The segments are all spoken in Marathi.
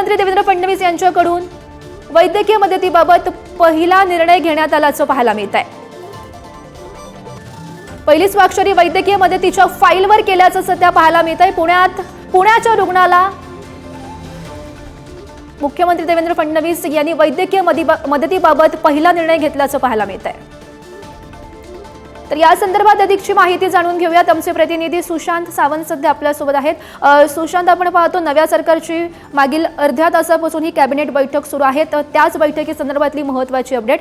मुख्यमंत्री देवेंद्र फडणवीस यांच्याकडून वैद्यकीय मदतीबाबत पहिला निर्णय घेण्यात आल्याचं पाहायला मिळत आहे. पहिली स्वाक्षरी वैद्यकीय मदतीच्या फाईलवर केल्याचं सध्या पाहायला मिळत आहे. पुण्यात पुण्याच्या रुग्णाला मुख्यमंत्री देवेंद्र फडणवीस यांनी वैद्यकीय मदतीबाबत पहिला निर्णय घेतल्याचं पाहायला मिळत आहे. तर या संदर्भात अधिकची माहिती जाणून घेऊयात. आमचे प्रतिनिधी सुशांत सावंत सध्या आपल्यासोबत आहेत. सुशांत आपण पाहतो नव्या सरकारची मागील अर्ध्या तासापासून ही कॅबिनेट बैठक सुरू आहे. तर त्याच बैठकीसंदर्भातली महत्वाची अपडेट.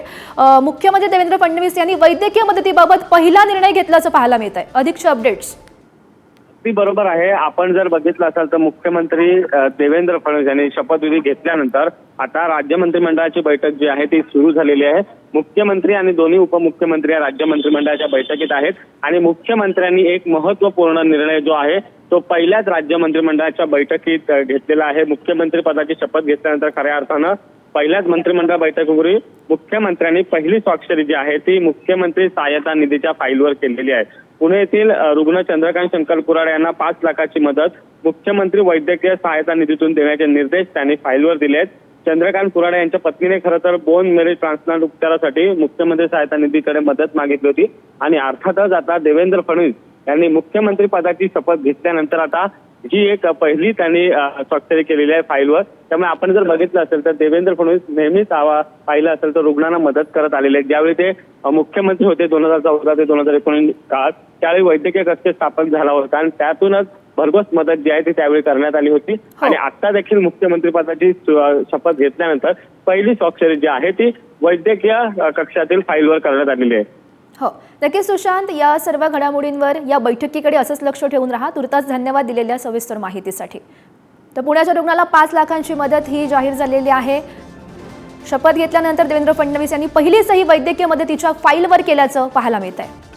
मुख्यमंत्री देवेंद्र फडणवीस यांनी वैद्यकीय मदतीबाबत पहिला निर्णय घेतल्याचं पाहायला मिळत आहे अधिकचे अपडेट्स. ती बरोबर आहे. आपण जर बघितलं असाल तर मुख्यमंत्री देवेंद्र फडणवीस यांनी शपथविधी घेतल्यानंतर आता राज्य मंत्रिमंडळाची बैठक जी आहे ती सुरू झालेली आहे. मुख्यमंत्री आणि दोन्ही उपमुख्यमंत्री या राज्य मंत्रिमंडळाच्या बैठकीत आहेत आणि मुख्यमंत्र्यांनी एक महत्त्वपूर्ण निर्णय जो आहे तो पहिल्याच राज्य मंत्रिमंडळाच्या बैठकीत घेतलेला आहे. मुख्यमंत्री पदाची शपथ घेतल्यानंतर खऱ्या अर्थानं पहिल्याच मंत्रिमंडळ बैठकीपूर्वी मुख्यमंत्र्यांनी पहिली स्वाक्षरी जी आहे ती मुख्यमंत्री सहाय्यता निधीच्या फाईलवर केलेली आहे. पुणे येथील रुग्ण चंद्रकांत शंकर कुराड यांना पाच लाखाची मदत. मुख्यमंत्री वैद्यकीय सहायता निधीतून देण्याचे निर्देश त्यांनी फाईलवर दिले आहेत चंद्रकांत कुराडे यांच्या पत्नीने खरं तर बोन मेरी ट्रान्सप्लांट उपचारासाठी मुख्यमंत्री सहायता निधीकडे मदत मागितली होती. आणि अर्थातच आता देवेंद्र फडणवीस यांनी मुख्यमंत्री पदाची शपथ घेतल्यानंतर आता ही एक पहिली त्यांनी स्वाक्षरी केलेली आहे फाईलवर. त्यामुळे आपण जर बघितलं असेल तर देवेंद्र फडणवीस नेहमीच आवा पाहिलं असेल तर रुग्णांना मदत करत आलेले आहेत. ज्यावेळी ते मुख्यमंत्री होते दोन हजार चौदा ते दोन हजार एकोणीस काळात त्यावेळी वैद्यकीय कक्ष स्थापन झाला होता आणि त्यातूनच भरघोस मदत जी आहे ती त्यावेळी करण्यात आली होती. आणि आता देखील मुख्यमंत्री पदाची शपथ घेतल्यानंतर पहिली स्वाक्षरी जी आहे ती वैद्यकीय कक्षातील फाईलवर करण्यात आलेली आहे. हो. नक्कीच सुशांत या सर्व घडामोडींवर या बैठकीकडे असंच लक्ष ठेवून राहा. तुर्तास धन्यवाद दिलेल्या सविस्तर माहितीसाठी. तर पुण्याच्या रुग्णाला पाच लाखांची मदत ही जाहीर झालेली आहे. शपथ घेतल्यानंतर देवेंद्र फडणवीस यांनी पहिली सही वैद्यकीय मदतीच्या फाईलवर केल्याचं पाहायला मिळत आहे